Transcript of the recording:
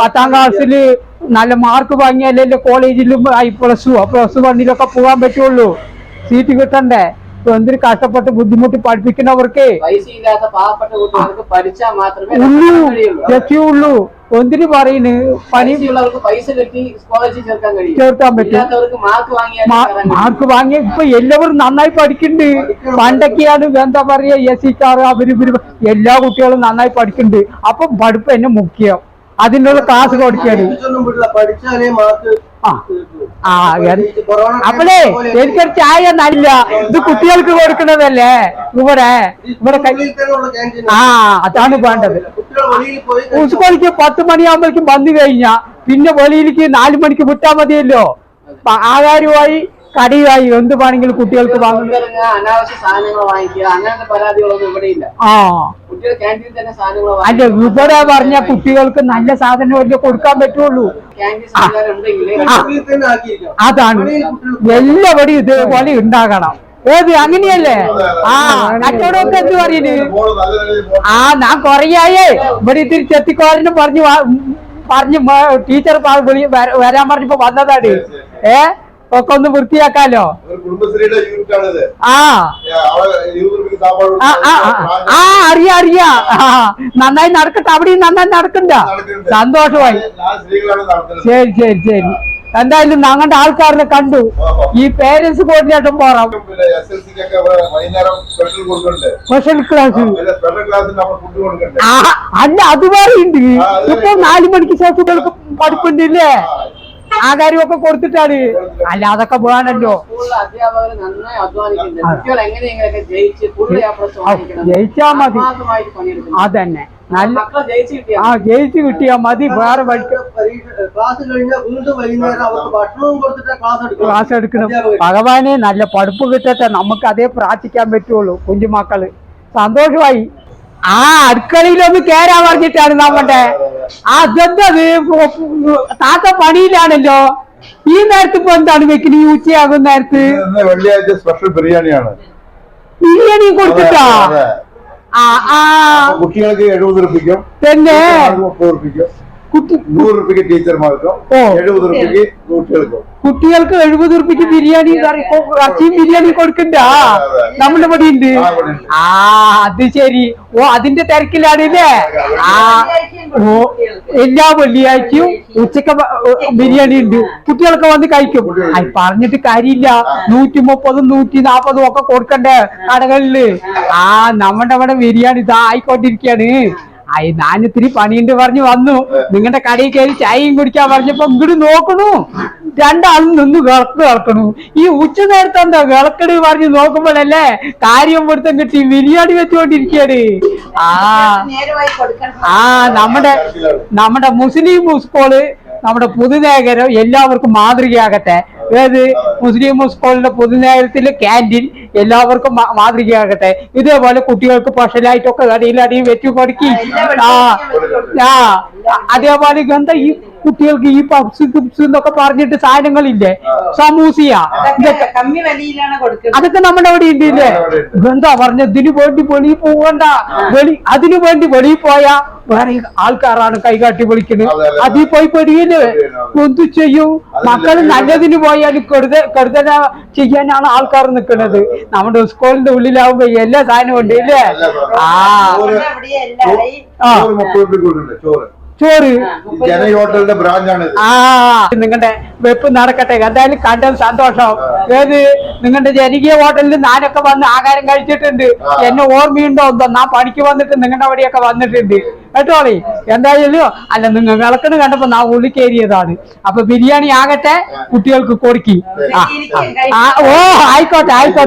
പത്താം ക്ലാസ്സിൽ നല്ല മാർക്ക് വാങ്ങിയാലല്ലേ കോളേജിലും ഐ പ്ലസ് പ്ലസ് വണ്ണിലൊക്കെ പോകാൻ പറ്റുള്ളൂ. സീറ്റ് കിട്ടണ്ടേ? എന്തൊരു കഷ്ടപ്പെട്ട് ബുദ്ധിമുട്ടി പഠിപ്പിക്കുന്നവർക്ക്? ഉള്ളൂ. എന്തിനു പറയുന്നു പണി ചേർക്കാൻ പറ്റും. മാർക്ക് വാങ്ങിയ ഇപ്പൊ എല്ലാവരും നന്നായി പഠിക്കുന്നുണ്ട് പണ്ടൊക്കെയാണ് എന്താ പറയാ എസ് സിക്കാർ അവർ എല്ലാ കുട്ടികളും നന്നായി പഠിക്കുന്നുണ്ട് അപ്പൊ പഠിപ്പ് എന്നെ മുഖ്യം. അതിനുള്ള ക്ലാസ് മാർക്ക് ആ. എന്ത്- എനിക്കൊരു ചായ നല്ല ഇത് കുട്ടികൾക്ക് കൊടുക്കുന്നതല്ലേ? ഇവിടെ ഇവിടെ ആ അതാണ് വേണ്ടത്. സ്കൂളിക്ക് പത്ത് മണിയാകുമ്പോഴേക്കും വന്നു കഴിഞ്ഞാ പിന്നെ വെളിയിലേക്ക് നാലു മണിക്ക് വിട്ടാ മതിയല്ലോ. പ- ആഹാരമായി കടിയുമായി എന്ത് വേണമെങ്കിലും കുട്ടികൾക്ക് വാങ്ങുന്നത് അനാവശ്യ സാധനങ്ങൾ വാങ്ങിക്കുക. അങ്ങനത്തെ പരാതികളൊന്നും ഇവിടെ ഇല്ല ആ. കുട്ടികൾ ക്യാന്റീനിൽ തന്നെ സാധനങ്ങൾ അല്ല. ഇവിടെ പറഞ്ഞ കുട്ടികൾക്ക് നല്ല സാധനം കൊടുക്കാൻ പറ്റുള്ളൂ. അതാണ്. എല്ലാവരും ഇതേപോലെ ഉണ്ടാകണം. ഏത് അങ്ങനെയല്ലേ? ആ കച്ചവടമൊക്കെ എന്ത് പറയുന്നു ആ ഞാൻ കൊറയായേ. ഇവിടെ ഇത്തിരി ചെത്തിക്കോരനും പറഞ്ഞു പറഞ്ഞു ടീച്ചർ വിളി- വരാൻ പറഞ്ഞപ്പോ വന്നതാണ്. ഏ? ഒക്കെ ഒന്ന് വൃത്തിയാക്കാലോ? ആ. ആ അറിയാ അറിയാ. നന്നായി നടക്കട്ടെ അവിടെയും നന്നായി നടക്കണ്ട. സന്തോഷമായി. ശരി ശരി ശരി. എന്തായാലും ഞങ്ങളുടെ ആൾക്കാരെ കണ്ടു. ഈ പേരൻസ് കോർഡിനേറ്റർ പോറാം സ്പെഷ്യൽ ക്ലാസ് അല്ല അത് പറയുന്നുണ്ട് ആ, ഇപ്പൊ നാലു മണിക്ക് ശേഷം പഠിപ്പുണ്ടില്ലേ ആ കാര്യമൊക്കെ കൊടുത്തിട്ടാണ്. അല്ല അതൊക്കെ വേണല്ലോ. അധ്വാനിക്കുന്നുണ്ട്. ജയിച്ച് മതി. അതന്നെ. നല്ല ആ ജയിച്ചു കിട്ടിയാ മതി. വേറെ ക്ലാസ് എടുക്കണം. ക്ലാസ് എടുക്കണം. അധ്യാപകർ. ഭഗവാനെ നല്ല പഠിപ്പ് കിട്ടട്ടെ. നമുക്ക് അതേ പ്രാർത്ഥിക്കാൻ പറ്റുള്ളൂ കുഞ്ഞുമക്കൾ. സന്തോഷമായി. ആ അടുക്കളയിലൊന്ന് കേരാ പറഞ്ഞിട്ടാണ് നമ്മുടെ ആ അതെന്തത് താത്ത പണിയിലാണല്ലോ. ഈ നേരത്ത് ഇപ്പൊ എന്താണ് ഈ ഉച്ചയാകും നേരത്ത്? വെള്ളിയാഴ്ച സ്പെഷ്യൽ ബിരിയാണിയാണ്. ബിരിയാണി കൊടുത്തിട്ടാ? ആ ആ. കുട്ടികൾക്ക് എഴുപത് റുപ്പിക്കും തന്നെ. മുപ്പത് റുപ്യക്കും കുട്ടി നൂറ് റുപ്യക്ക് ടീച്ചർമാർക്കും. എഴുപത് റുപ്യക്ക് കുട്ടികൾക്കും? കുട്ടികൾക്ക് എഴുപത് റുപ്യക്ക് ബിരിയാണി ഇറച്ചിയും ബിരിയാണി കൊടുക്കണ്ട. നമ്മുടെ ഇവിടെ ഉണ്ട്. ആ, അത് ശരി. ഓ അതിന്റെ തിരക്കിലാണല്ലേ ആ ഓ എല്ലാ വെള്ളിയാഴ്ചയും ഉച്ചയ്ക്ക് ബിരിയാണി ഉണ്ട്. കുട്ടികൾക്ക് വന്ന് കഴിക്കും. അത് പറഞ്ഞിട്ട് കാര്യമില്ല. നൂറ്റി മുപ്പതും നൂറ്റി നാപ്പതും ഒക്കെ കൊടുക്കണ്ടേ കടകളിൽ. ആ. നമ്മുടെ അവിടെ ബിരിയാണി ഇതാ ഇത്തിരി പണിയുണ്ട് പറഞ്ഞു വന്നു. നിങ്ങളുടെ കടയിൽ കയറി ചായയും കുടിക്കാൻ പറഞ്ഞപ്പോ ഇങ്ങോട്ട് നോക്കണു രണ്ടാളും നിന്ന് വിളക്ക് കിളക്കണു ഈ ഉച്ച നേരത്തെ എന്താ വിളക്കട് പറഞ്ഞ് നോക്കുമ്പോഴല്ലേ കാര്യം പൊടുത്തം കിട്ടി ബിരിയാണി വെച്ചുകൊണ്ടിരിക്കയാണ് ആ. ആ നമ്മുടെ നമ്മുടെ മുസ്ലിം സ്കൂൾ നമ്മുടെ പുതുനേകരം എല്ലാവർക്കും മാതൃകയാകട്ടെ. ഏത് മുസ്ലിം സ്കൂളിന്റെ പൊതുനേരത്തിലെ ക്യാന്റീൻ എല്ലാവർക്കും മാതൃകയാകട്ടെ. ഇതേപോലെ കുട്ടികൾക്ക് സ്പെഷ്യലായിട്ടൊക്കെ കടയിലടിയും വെച്ചു കൊടുക്കി ആ ആ അതേപോലെ എന്താ ഈ കുട്ടികൾക്ക് ഈ പപ്സ് കുപ്സ് എന്നൊക്കെ പറഞ്ഞിട്ട് സാധനങ്ങളില്ലേ? സമൂസിയ. അതൊക്കെ നമ്മുടെ അവിടെ ഉണ്ട് ഇല്ലേ? എന്താ പറഞ്ഞ ഇതിനു വേണ്ടി വെളിയിൽ പോകണ്ട. വെളി അതിനു വേണ്ടി വെളിയിൽ പോയാ വേറെ ആൾക്കാരാണ് കൈകാട്ടി വിളിക്കുന്നത്. അതെ, അതെ. അതിൽ പോയി പെടുകയില്ലേ എന്ത് ചെയ്യും? മക്കൾ നല്ലതിന് പോയാൽ കരുത കരുതല ചെയ്യാനാണ് ആൾക്കാർ നിൽക്കുന്നത്. നമ്മുടെ സ്കൂളിന്റെ ഉള്ളിലാവുമ്പോ എല്ലാ സാധനവും ഉണ്ട് ഇല്ലേ? ആ. ചോറ് ഹോട്ടലിന്റെ ബ്രാഞ്ചാണ് ഇത് ആ നിങ്ങളുടെ വെപ്പ് നടക്കട്ടെ. എന്തായാലും കണ്ടത് സന്തോഷം. ഏത് നിങ്ങളുടെ ജനകീയ ഹോട്ടലിൽ ഞാനൊക്കെ വന്ന് ആഹാരം കഴിച്ചിട്ടുണ്ട്. എന്നെ ഓർമ്മയുണ്ടോ? എന്തോ ഞാൻ പണിക്ക് വന്നിട്ട് നിങ്ങളുടെ അവിടെയൊക്കെ വന്നിട്ടുണ്ട്. കേട്ടോളി എന്തായാലും അല്ല നിങ്ങൾ വിളക്കണ് കണ്ടപ്പോ നാ ഉള്ളി കയറിയതാണ്. അപ്പൊ ബിരിയാണി ആകട്ടെ കുട്ടികൾക്ക് കൊടുക്കി. ഓ ആയിക്കോട്ടെ ആയിക്കോട്ടെ.